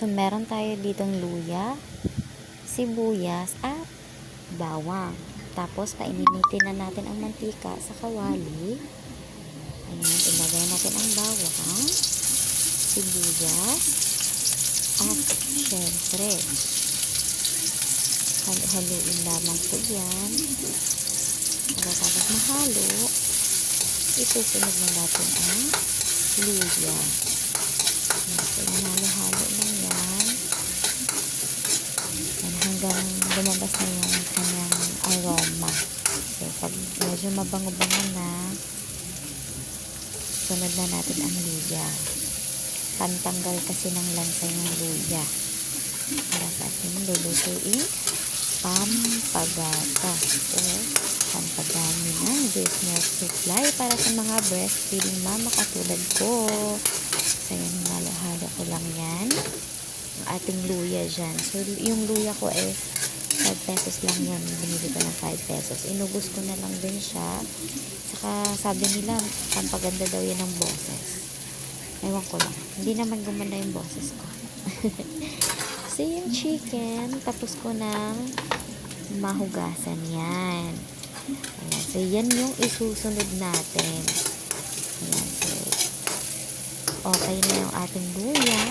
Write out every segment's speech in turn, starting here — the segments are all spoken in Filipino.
So, meron tayo ditong luya, sibuyas, at bawang. Tapos, paininitin na natin ang mantika sa kawali. Ayan, ilagay natin ang bawang, sibuyas, at syempre, halo-haluin lamang po yan. Pagkatapos mahalo, isusunod na natin ang luya. Ayan, So, hinalo-halo lang yan. Yan, hanggang lumabas na yung kanyang aroma. So, pag medyo mabango-bango na, sunod na natin ang luya. Pantanggal kasi ng lansa yung luya. Para sa ating lulutuin, pampagata o pampadami ng breast milk supply para sa mga breastfeeding mama katulad ko. So, yan, halo-halo ko lang yan. Ang ating luya dyan. So, yung luya ko eh, 5 pesos lang yun. Binili ko ng 5 pesos. Inubos ko na lang din siya. Saka sabi nila, pampaganda daw yan ng boses. Ewan ko lang. Hindi naman gumanda yung boses ko. so, yung chicken, tapos ko nang mahugasan yan. Ayan. So, yan yung isusunod natin. Ayan. So, okay na yung ating luya.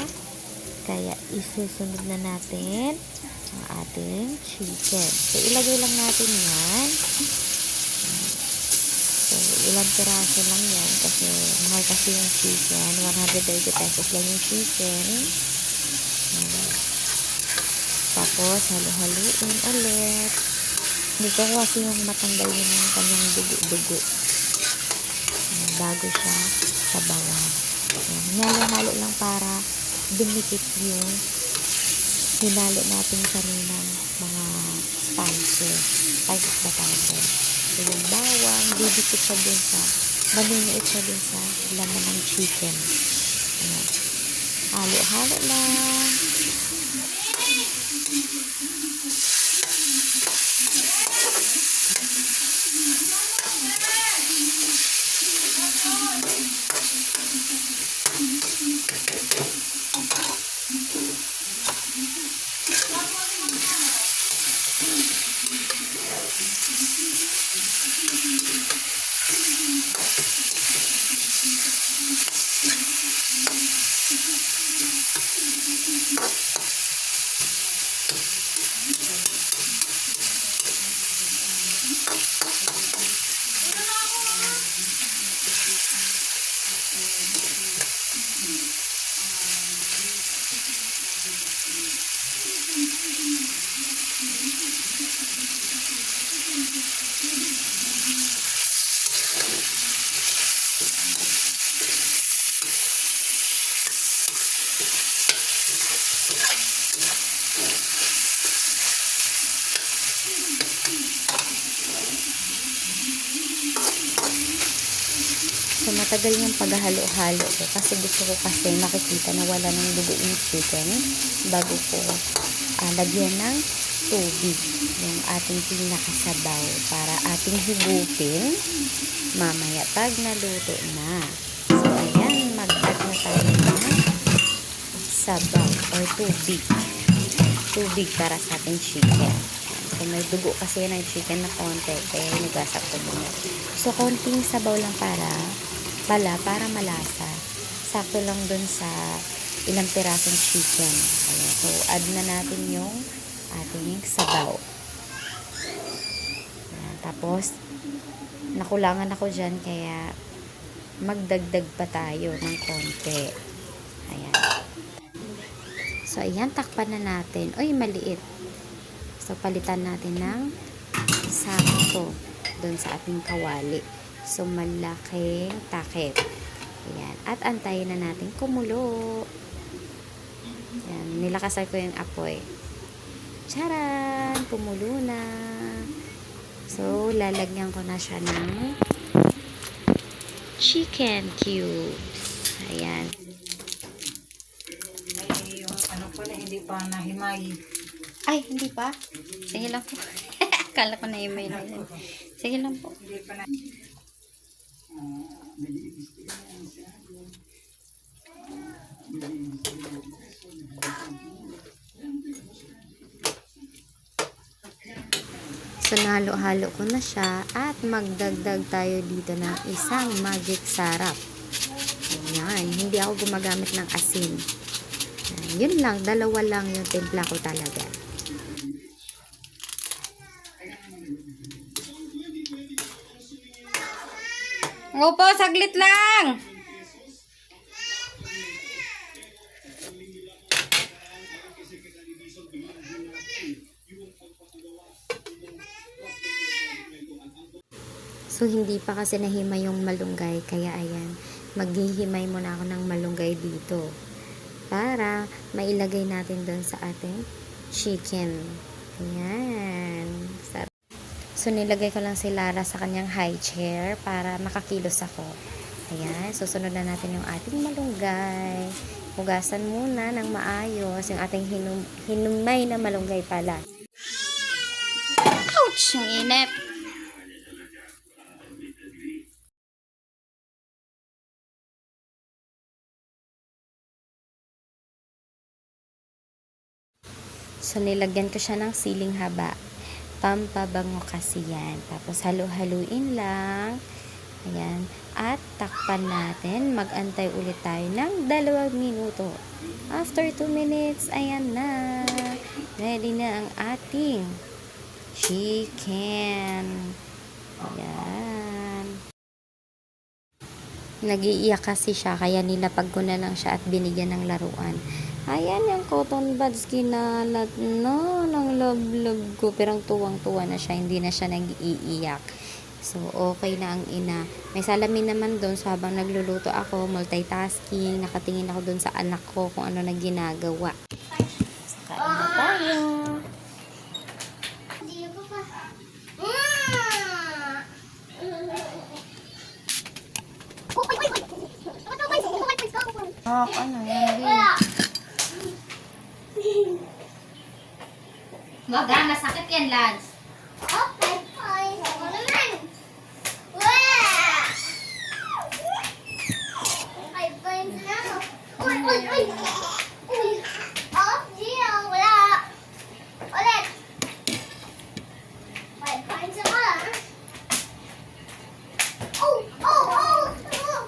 Kaya, isusunod na natin ang ating chicken. So, ilagay lang natin yan. So, ilang piraso lang yan kasi mahal kasi yung chicken. 130 pesos lang yung chicken. Tapos, halo-haluin ulit. Gusto ko kasi yung matanggal yun yung kanyang dugo-dugo. Bago siya sa bawang. Ayan, Halo-halo lang para dumikit yung hinalo natin kaninang mga spices. Spices ba tawag doon? So, yung bawang, didikit siya dun sa, maniniit siya dun sa laman ng chicken. Ayan. Halo-halo lang. So, matagal yung paghahalo-halo ko kasi gusto ko kasi makikita na wala ng dugo yung chicken bago ko ah, lagyan ng tubig yung ating pinakasabaw para ating higupin mamaya pag naluto na. So, ayan, mag-add na tayo ng sabaw or tubig. Tubig para sa ating chicken. So, may dugo kasi ng chicken na konti kaya hinugasan ko muna. So, konting sabaw lang para pala, para malasa. Sakto lang dun sa ilang pirasong chicken. Ayan. So, add na natin yung ating sabaw. Ayan. Tapos, nakulangan ako dyan kaya magdagdag pa tayo ng konti. Ayan. So, ayan, takpan na natin. Uy, maliit. So, palitan natin ng sakto doon sa ating kawali. So, malaking takip. Ayan. At antayin na natin kumulo. Ayan. Nilakasan ko yung apoy. Charan! Kumulo na. So, lalagyan ko na siya ng chicken cubes. Ayan. Ay, yung ano pala, hindi pa nahimay. Ay, hindi pa. Sige lang po. Akala ko na yung may na. Sige lang po. Hindi pa na uh, naging experience siya doon. Naging experience siya doon. So, nalo-halo ko na siya at magdagdag tayo dito ng isang magic sarap. Ayan, hindi ako gumagamit ng asin. Ayan, yun lang, dalawa lang yung timpla ko talaga. Opo, saglit lang. So, hindi pa kasi nahimay yung malunggay. Kaya, ayan, maghihimay muna ako ng malunggay dito. Para mailagay natin doon sa ating chicken. Ayan. Sarap. So, nilagay ko lang si Lara sa kanyang high chair para makakilos ako. Ayan. Susunod na natin yung ating malunggay. Hugasan muna ng maayos yung ating hinum hinumay na malunggay pala. Ouch! Ang init. So, nilagyan ko siya ng siling haba. Pampabango kasi yan. Tapos, halu-haluin lang. Ayan. At, takpan natin. Mag-antay ulit tayo ng dalawang minuto. After 2 minutes, ayan na. Ready na ang ating chicken. Ayan. Nagiiyak kasi siya, kaya nilapag ko na lang siya at binigyan ng laruan. Ayan yung cotton buds kinalat na ng love-love ko. Pero tuwang-tuwa na siya, hindi na siya nag-iiyak. So, okay na ang ina. May salamin naman doon so habang nagluluto ako, multitasking, nakatingin ako doon sa anak ko kung ano na ginagawa. So, kain na tayo. Oh, ano yan? Wag ah, masakit yan, Lance. Oh, oh, oh, oh.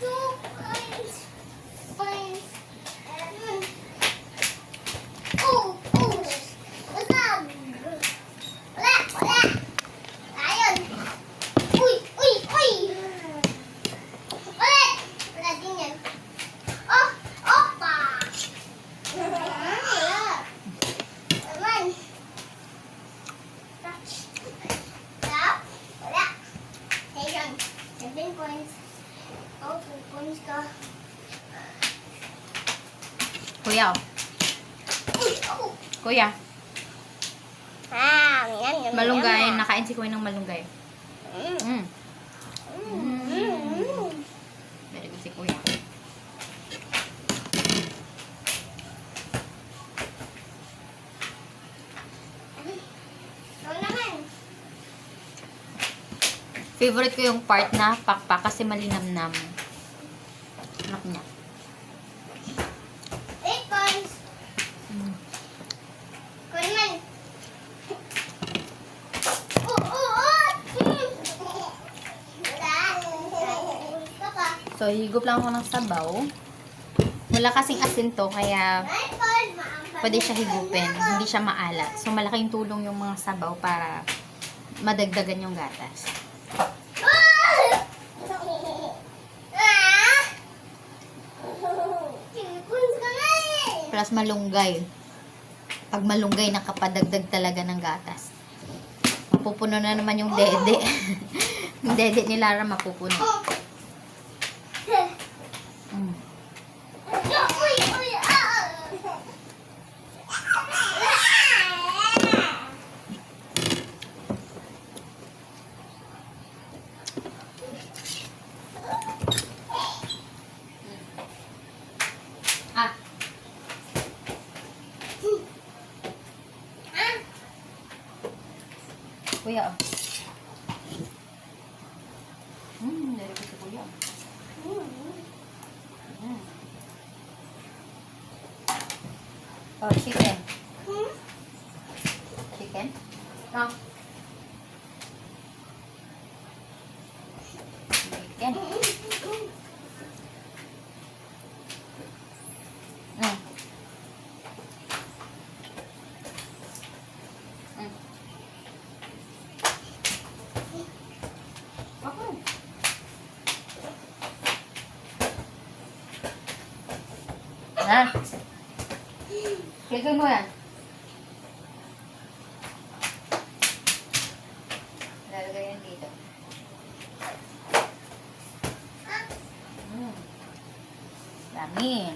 Two points. Points. Mm. Oh, oh. What's up? Wala, wala. Ayun. Uy, uy, uy. Ulit. Wala din yan. Oh, opa. Wala. Naman. Touch. Wala. Wala. Ayun. Seven points. Points ka. Kuya, oh. Uy, oh. kuya. Ah, yan, yan, Malunggay, yan. nakain si kuya ng malunggay. Mm. Mm. Mm. Very good si kuya. Favorite ko yung part na pakpak kasi malinamnam. Sarap niya. Eight points. Mm. Ikaw naman. Oh, oh, oh. Mm. Wala. Gusto ka. So, higop lang ako ng sabaw. Wala kasing asin to, kaya pwede siya higupin. Hindi siya maalat. So, malaking tulong yung mga sabaw para madagdagan yung gatas. Ah! Ah! Three points ka na eh. Plus malunggay. Pag malunggay, nakapadagdag talaga ng gatas. Mapupuno na naman yung dede. yung dede ni Lara mapupuno. Oh. Mm. Uy, uy, ah! Ah, kuya. oh. Hmm, dari ko si kuya. Mm. Oh, chicken. Hmm? Chicken. chicken? No. Chicken. Chicken mo yan. Lalagay dito. Mm. Dami.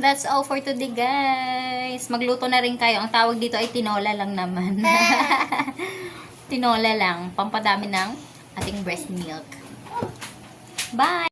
That's all for today, guys. Magluto na rin kayo. Ang tawag dito ay tinola lang naman. tinola lang. Pampadami ng ating breast milk. Bye!